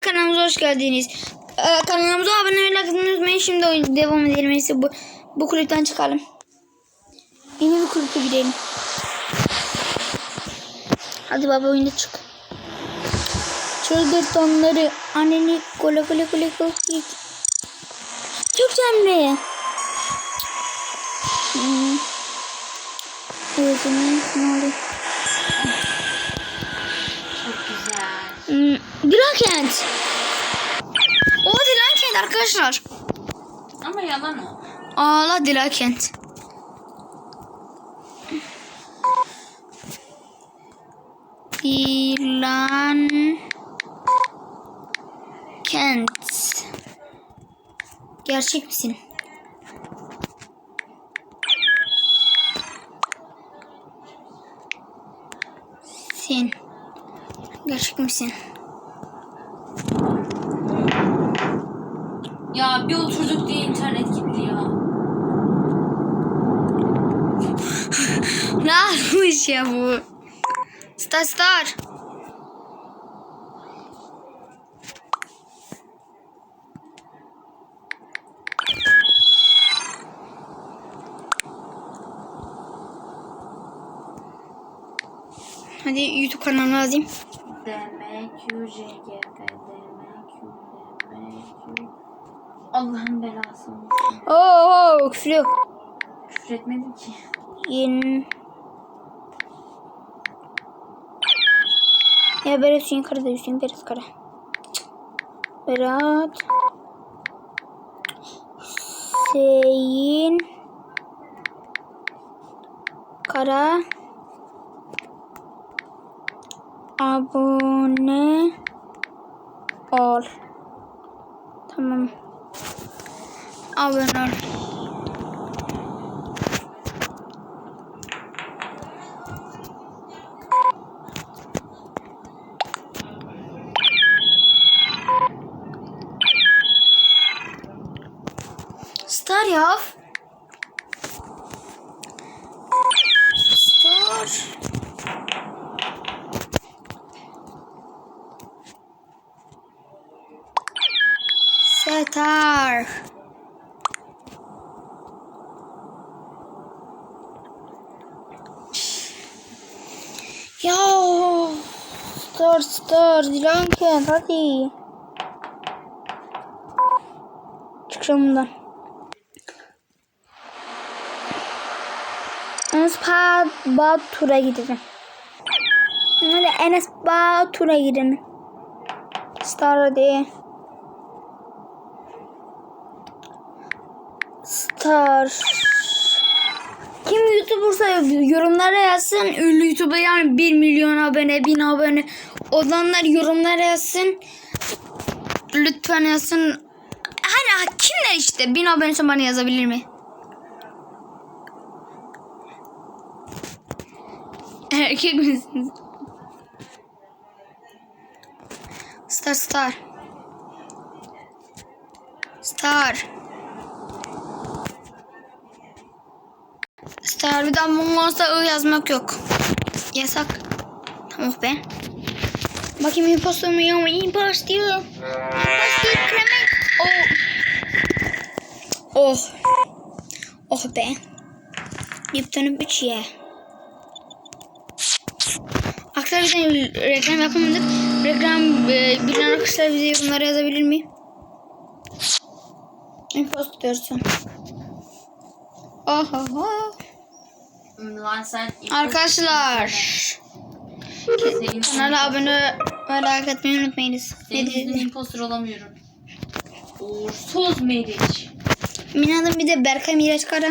Kanalımıza hoş geldiniz. Ee, kanalımıza abone olmayı unutmayın. Şimdi oyun devam edelim. Neyse bu, bu kulüpten çıkalım. Yeni bir kulüpe gidelim. Hadi baba oyunda çık. Çıldır tonları. Anneni kola kola kola kola. Çok cemre. Hmm. Evet, ne oluyor? Hmm, Dilakent. O Dilakent arkadaşlar. Ama yalan o. Ağla Dilakent. Dilan Kent. Gerçek misin? Sen. Gerçek misin? Ya bir oturduk diye internet gitti ya. Ne yapmış ya bu? Star Star. Hadi YouTube kanalına yazayım. DMQ, JGP, DMQ, DMQ. Allah'ın belası. Oo, oo küfür yok. Küfür etmedim ki. Yeni... Ya Berat Hüseyin Kara da Hüseyin Berat Kara. Berat Hüseyin Kara abone ol. Tamam. Abone ol. Star ya. Star. Star. Ya. Star star Dilanken hadi. Çıkacağım bundan. Enes Batur'a gidelim. Hadi Enes Batur'a gidelim. Star hadi. Star. Kim YouTuber'sa yorumlara yazsın. Ünlü YouTuber yani 1 milyon abone, 1000 abone olanlar yorumlara yazsın. Lütfen yazsın. Hani kimler işte 1000 abonesi bana yazabilir mi? Erkek misiniz? Star star. Star. Bir daha Mongol'sa I yazmak yok. Yasak. Tamam be. Bakayım impostor mu ya mı? Impostor. Impostor kremek. Oh. Oh. Oh be. Lipton'un 3 ye. Arkadaşlar bir de reklam yapamadık. Reklam e, bilen arkadaşlar bize yorumlara yazabilir mi? Impostorsun. Oho. Arkadaşlar kanala abone like etmeyi unutmayınız. senin yüzünden dedi? impostor olamıyorum. Uğursuz Meriç. Min adım bir de Berkay Miraç Kara.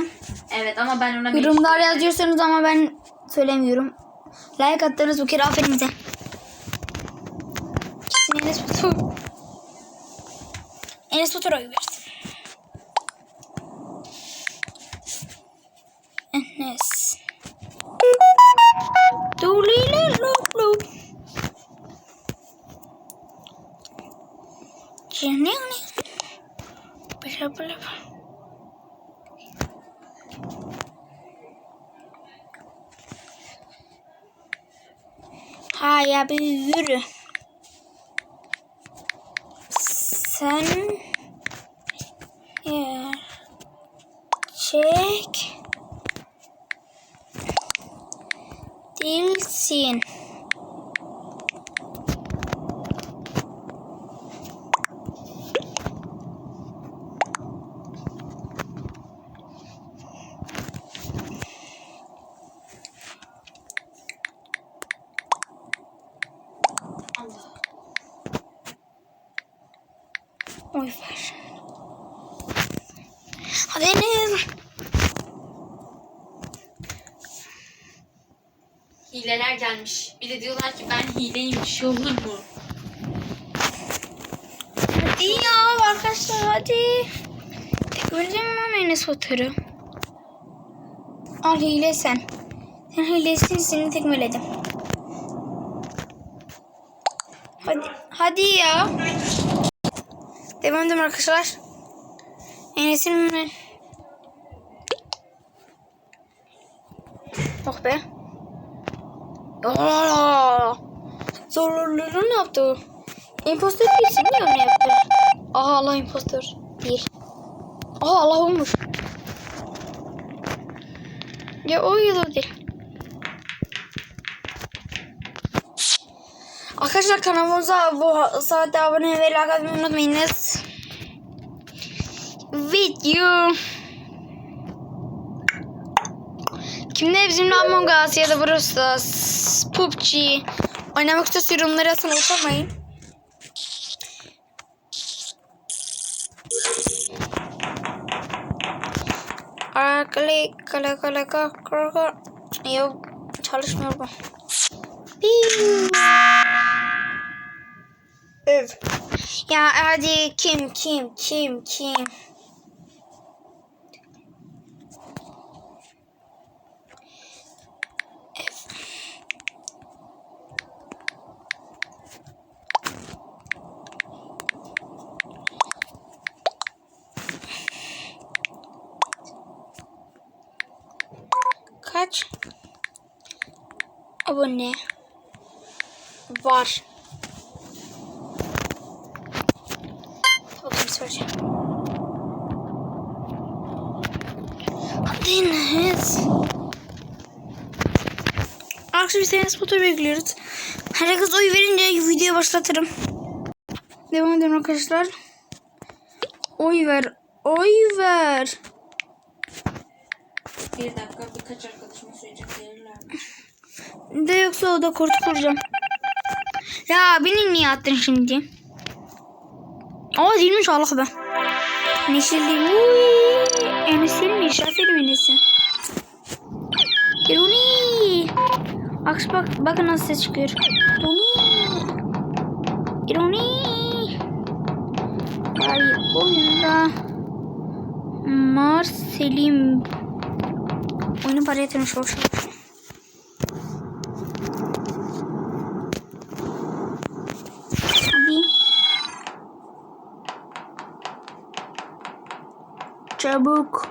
Evet ama ben ona Meriç Yorumlar dedim. yazıyorsunuz ama ben söylemiyorum. Like attınız bu kere aferin bize. Enes Batur. Enes Batur'a versin. Bir yürü. Sen gerçek değilsin. Oy ver. Enes. Hileler gelmiş. Bir de diyorlar ki ben hileyim. Bir şey olur mu? Hadi ya arkadaşlar hadi. Teknolojim mi Enes fotoğrafı? Al hile sen. Sen hilesin seni tekmeledim. Hadi, hadi ya. Edelim arkadaşlar. Enes'in Oh be. Zorluları ne yaptı o? Imposter değilsin ya ne yaptı? Aha Allah imposter değil. Aha Allah olmuş. Ya o ya da değil. Arkadaşlar kanalımıza bu saatte abone ve like atmayı unutmayınız. Video. Kimde bizimle Among Us ya da Stars, PUBG oynamak istiyorsa yorumları yazın unutmayın. Arkali kala kala kala kala Yok çalışmıyor bu. Piu. Öv. Ya hadi kim kim kim kim? Kaç abone var? Bakayım. Hadi Enes. Akşam bir tane spotu bekliyoruz. Herkes oy verince videoyu başlatırım. Devam edelim arkadaşlar. Oy ver. Oy ver. Bir dakika birkaç arkadaşıma söyleyecek verirlermiş. De yoksa o da kurtulacağım. Ya beni niye attın şimdi? Aa değilmiş Allah be. Neşeli. Uy. Enes'inmiş. Aferin Enes'e. İroni. Bak bak bakın nasıl ses çıkıyor. İroni. İroni. Ay oyunda. Marselim. Oyunu paraya yatırmış boş ver. Hadi. Çabuk.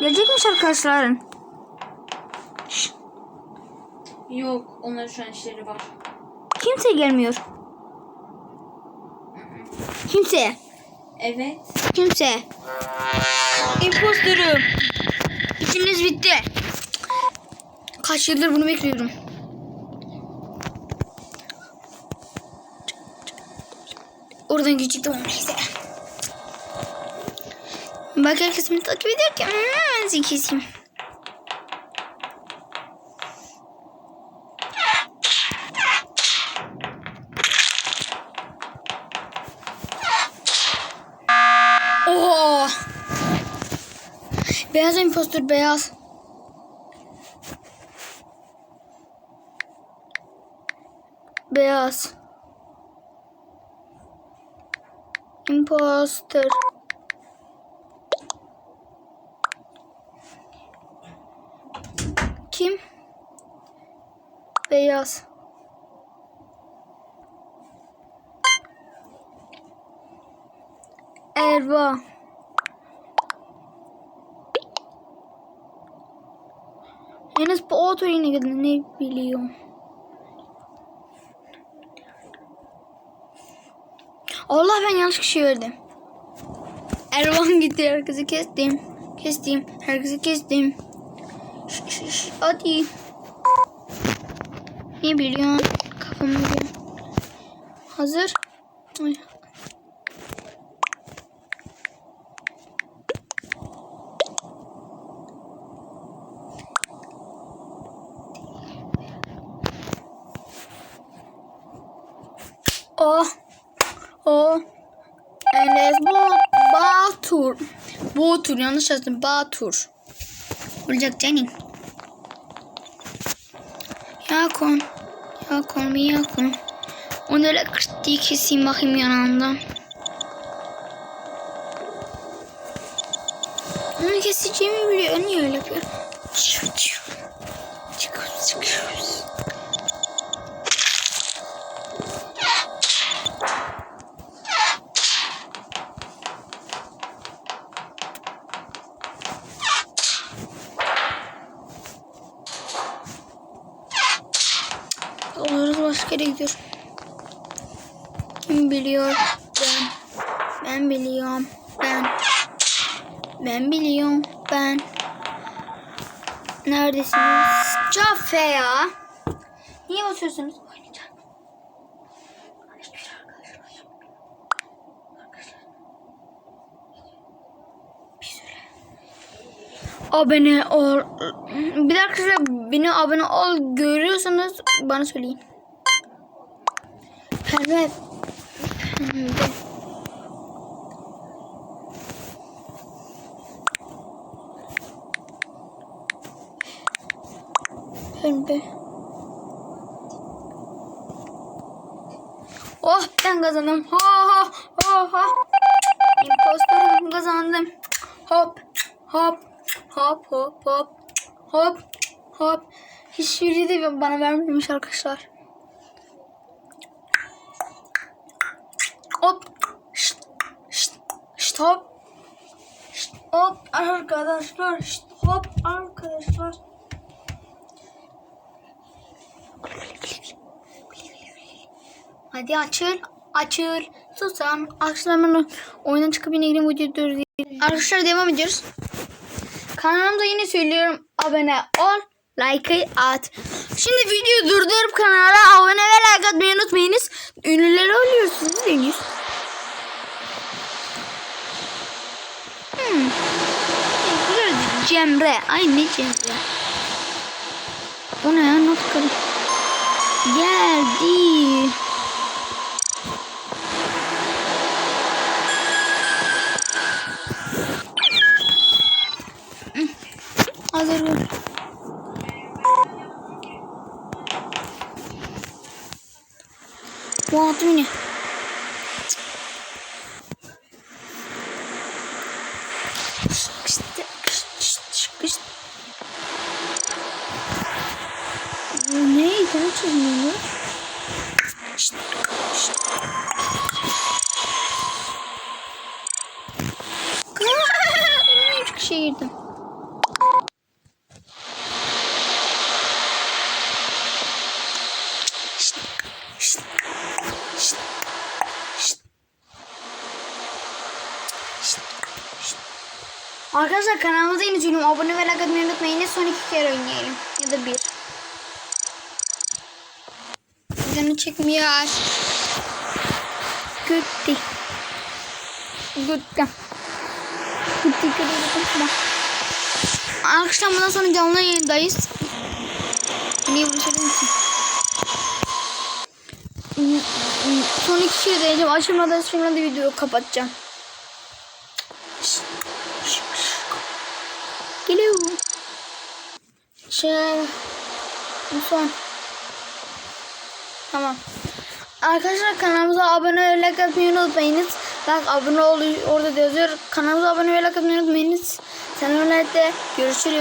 Gelecekmiş arkadaşların. Şşt, Yok onların şu an işleri var. Kimse gelmiyor. Kimse. Evet. Kimse. Imposterım. İşiniz bitti. Kaç yıldır bunu bekliyorum. Oradan küçüktüm neyse. Bak herkes beni takip ederken hmm, zekisiyim. Oo. Beyaz impostor beyaz. Beyaz. Imposter. Kim? Beyaz. Erva. Yalnız bu oto yine ne biliyorum. Allah ben yanlış kişi verdim. Ervan gitti herkesi kestim. Kestim. Herkesi kestim. Şş, şş, şş, hadi. Ne biliyorsun? Kafamı. Hazır. Ay. Oh. Oh. Enes Batur. Batur yanlış yazdım. Batur. Olacak Cenin. Yakon. Yakon bir yakon. Onu öyle kırt diye keseyim bakayım yanağından. Onu keseceğimi biliyor. Niye öyle yapıyor? Çık çık. Çıkıyoruz çıkıyoruz. Gidiyor. Kim biliyor? Ben. Ben biliyorum. Ben. Ben biliyorum. Ben. Neredesiniz? Cafe ya. Niye basıyorsunuz? Abone ol. Bir arkadaşlar beni abone ol görüyorsanız bana söyleyin. Pembe. Pembe. Pembe. Oh ben kazandım. Ha ha ha ha. İmpostorum kazandım. Hop hop hop hop hop hop hop. Hiçbiri de bana vermemiş arkadaşlar. Hop. Şşt, şşt, Şşt, hop arkadaşlar. Şşt, hop arkadaşlar. Hadi açıl. Açıl. Susam. Akşam hemen oyundan çıkıp yine gireyim video diyoruz. Arkadaşlar devam ediyoruz. Kanalımda yine söylüyorum abone ol, like at. Şimdi videoyu durdurup kanala abone ve like atmayı unutmayınız. Ünlüleri oluyorsunuz deniz. Hmm. Güzel Cemre. Ay ne Cemre? O ne ya? Not. Geldi. Hazır ol. Bu altı mı ne? Bu ne? Ben çizmiyorum. Şşt, şşt. Üç kişiye girdim. Şşt, şşt, şşt, şşt. Şşt, şşt. Arkadaşlar kanalımıza yeni söylüyorum. Abone ve like atmayı unutmayın. Son iki kere oynayalım. Ya da bir. Canı çekmiyor. Gitti. Gitti. Gitti. Gitti. Arkadaşlar bundan sonra canlı yayındayız. Niye bunu söyledim ki? Son iki şey deneyeceğim. Açılmadan sonra da videoyu kapatacağım. Şey, bu son. Tamam. Arkadaşlar kanalımıza abone ve like atmayı unutmayınız. Bak abone ol orada da yazıyor. Kanalımıza abone ve like atmayı unutmayınız. De görüşürüz.